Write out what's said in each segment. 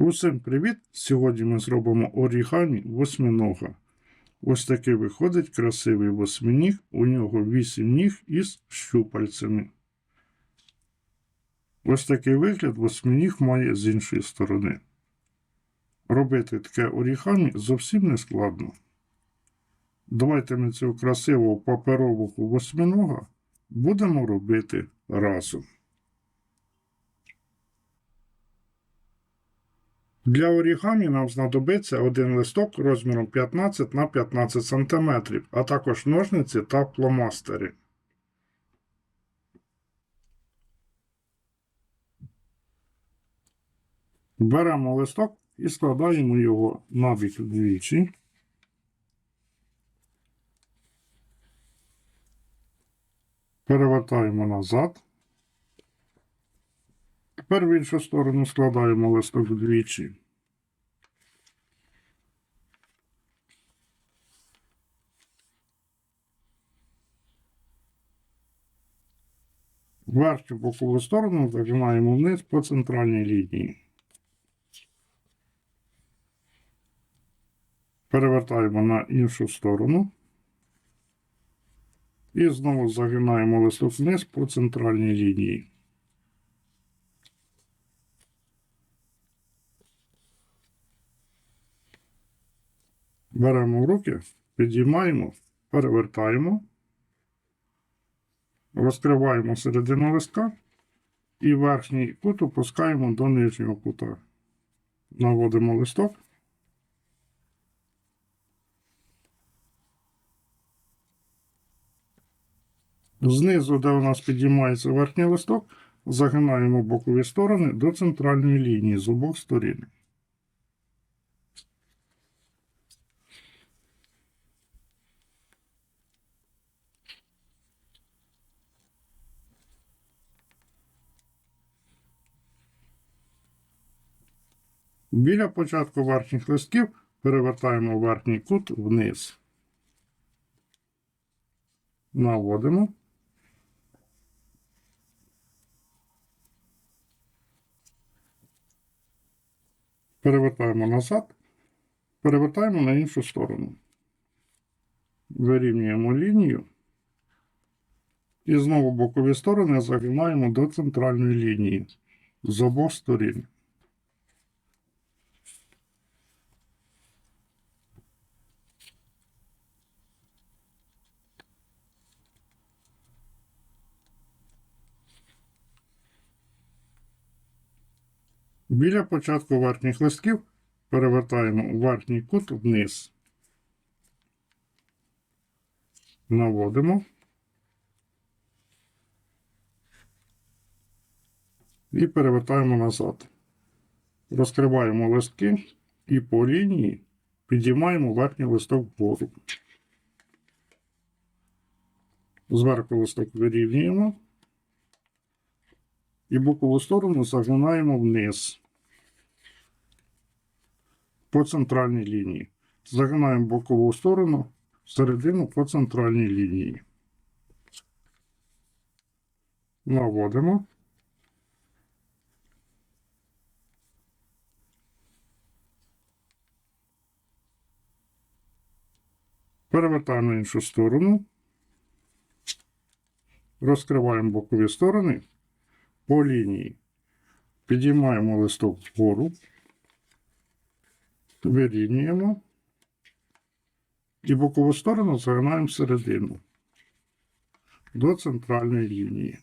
Усім привіт! Сьогодні ми зробимо орігамі восьминога. Ось такий виходить красивий восьминіг. У нього 8 ніг із щупальцями. Ось такий вигляд восьминіг має з іншої сторони. Робити таке орігамі зовсім не складно. Давайте ми цього красивого паперового восьминога будемо робити разом. Для орігамі нам знадобиться один листок розміром 15 на 15 см, а також ножниці та фломастери. Беремо листок і складаємо його набік двічі. Перевертаємо назад. Тепер в іншу сторону складаємо листок вдвічі. Верхню бокову сторону зажимаємо вниз по центральній лінії. Перевертаємо на іншу сторону. І знову загинаємо листок вниз по центральній лінії. Беремо в руки, підіймаємо, перевертаємо, розкриваємо середину листка і верхній кут опускаємо до нижнього кута. Наводимо листок. Знизу, де у нас підіймається верхній листок, загинаємо бокові сторони до центральної лінії з обох сторін. Біля початку верхніх листків перевертаємо верхній кут вниз. Наводимо. Перевертаємо назад, перевертаємо на іншу сторону. Вирівнюємо лінію. І знову бокові сторони загинаємо до центральної лінії з обох сторін. Біля початку верхніх листків перевертаємо верхній кут вниз. Наводимо. І перевертаємо назад. Розкриваємо листки і по лінії підіймаємо верхній листок вгору. Зверху листок вирівнюємо і бокову сторону загинаємо вниз по центральній лінії. Загинаємо бокову сторону середину по центральній лінії. Наводимо. Перевертаємо іншу сторону. Розкриваємо бокові сторони по лінії. Підіймаємо листок вгору, вирівнюємо і бокову сторону загинаємо всередину до центральної лінії.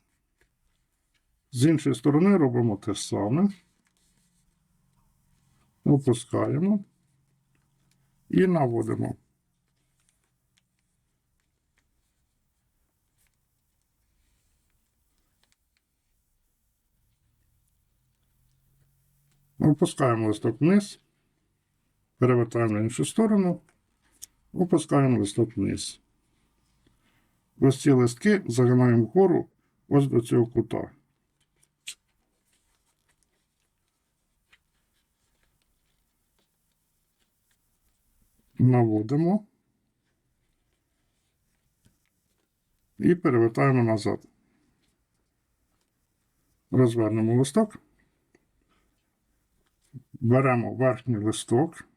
З іншої сторони робимо те саме. Опускаємо і наводимо. Опускаємо листок вниз, перевертаємо на іншу сторону, опускаємо листок вниз. Ось ці листки загинаємо вгору ось до цього кута. Наводимо і перевертаємо назад. Розвернемо листок. Беремо верхній листок,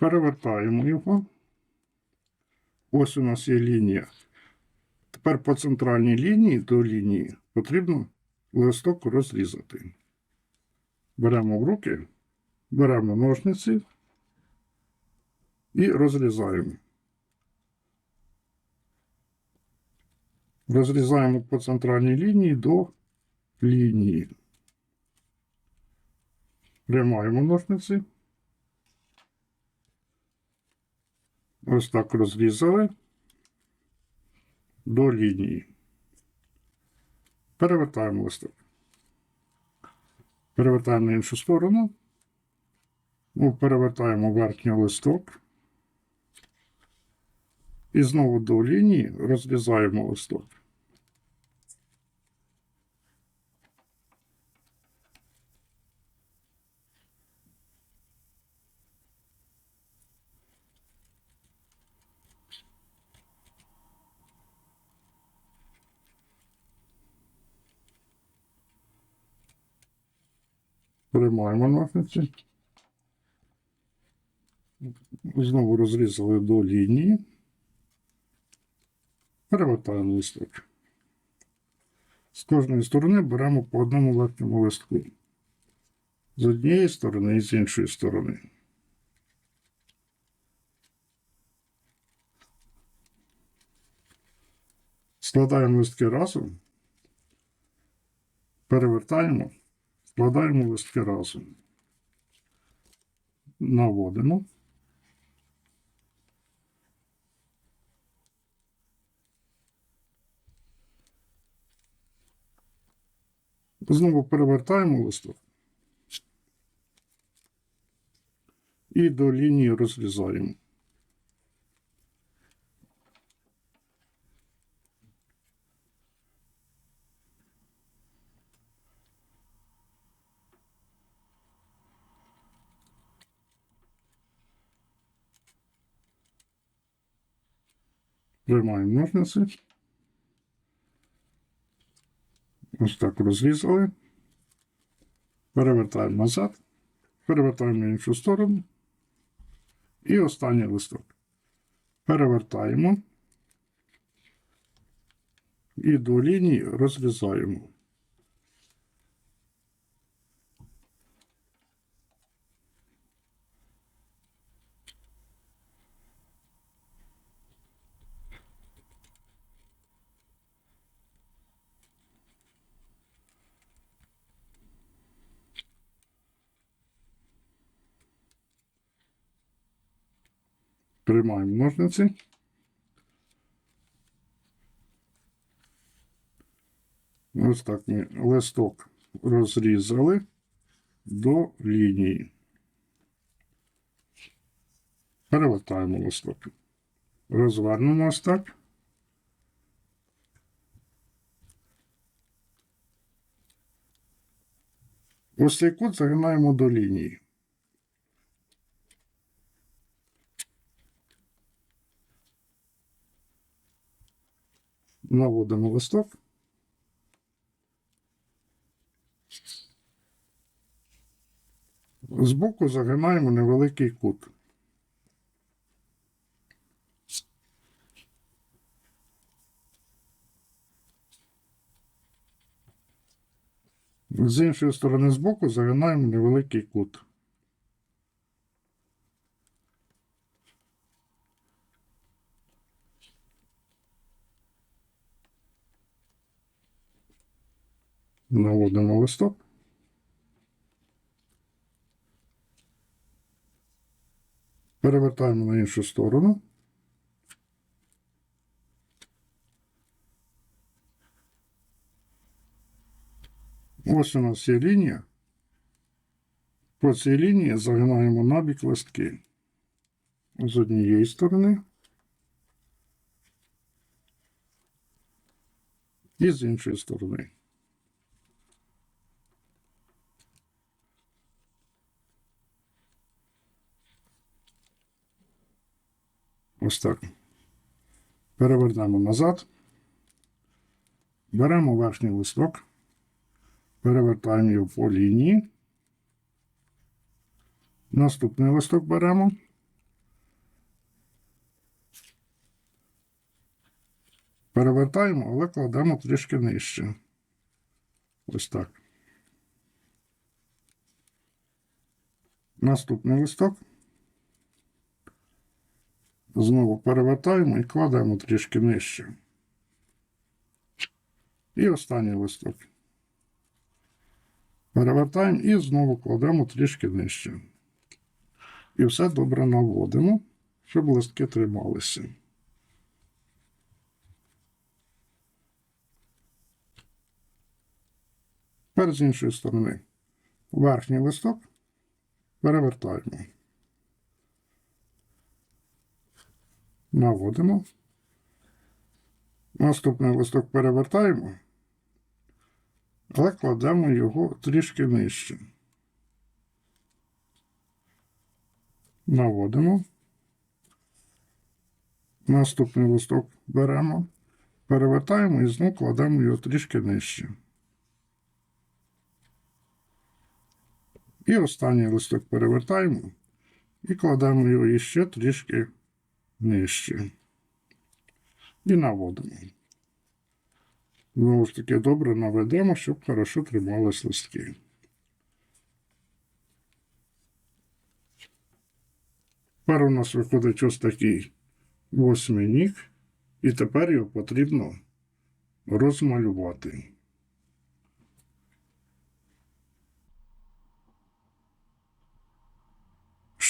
перевертаємо його. Ось у нас є лінія. Тепер по центральній лінії до лінії потрібно листок розрізати. Беремо в руки, беремо ножниці і розрізаємо. Розрізаємо по центральній лінії до лінії. Приймаємо ножниці. Ось так розрізали до лінії. Перевертаємо листок. Перевертаємо на іншу сторону. Ну, перевертаємо верхній листок. І знову до лінії розрізаємо листок. Приймаємо ножниці. Знову розрізали до лінії. Перевертаємо листок. З кожної сторони беремо по одному верхньому листку. З однієї сторони і з іншої сторони. Складаємо листки разом. Перевертаємо. Складаємо листки разом. Наводимо. Знову перевертаємо листок. І до лінії розрізаємо. Приймаємо ножниці. Ось так розрізали. Перевертаємо назад. Перевертаємо на іншу сторону. І останній листок. Перевертаємо. І до лінії розрізаємо. Приймаємо ножниці. Ось так ми листок розрізали до лінії. Перевертаємо листок. Розвернемо ось так. Ось цей кут загинаємо до лінії. Наводимо листок. Збоку загинаємо невеликий кут. З іншої сторони збоку загинаємо невеликий кут. Наводимо листок. Перевертаємо на іншу сторону. Ось у нас є лінія. По цій лінії загинаємо набік листки. З однієї сторони. І з іншої сторони. Ось так. Перевернемо назад. Беремо верхній листок, перевертаємо його по лінії. Наступний листок беремо. Перевертаємо, але кладемо трішки нижче. Ось так. Наступний листок. Знову перевертаємо і кладемо трішки нижче. І останній листок. Перевертаємо і знову кладемо трішки нижче. І все добре наводимо, щоб листки трималися. Тепер з іншої сторони. Верхній листок перевертаємо. Наводимо. Наступний листок перевертаємо, але кладемо його трішки нижче. Наводимо. Наступний листок беремо, перевертаємо і знову кладемо його трішки нижче. І останній листок перевертаємо і кладемо його іще трішки нижче. І наводимо. Знову ж таки, добре наведемо, щоб хорошо тримались листки. Тепер у нас виходить ось такий восьминіг, і тепер його потрібно розмалювати.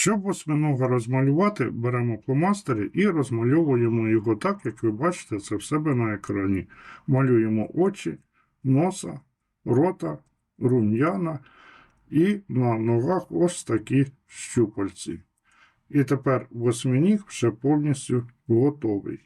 Щоб восьминога розмалювати, беремо пломастери і розмальовуємо його так, як ви бачите це в себе на екрані. Малюємо очі, носа, рота, рум'яна і на ногах ось такі щупальці. І тепер восьминіг вже повністю готовий.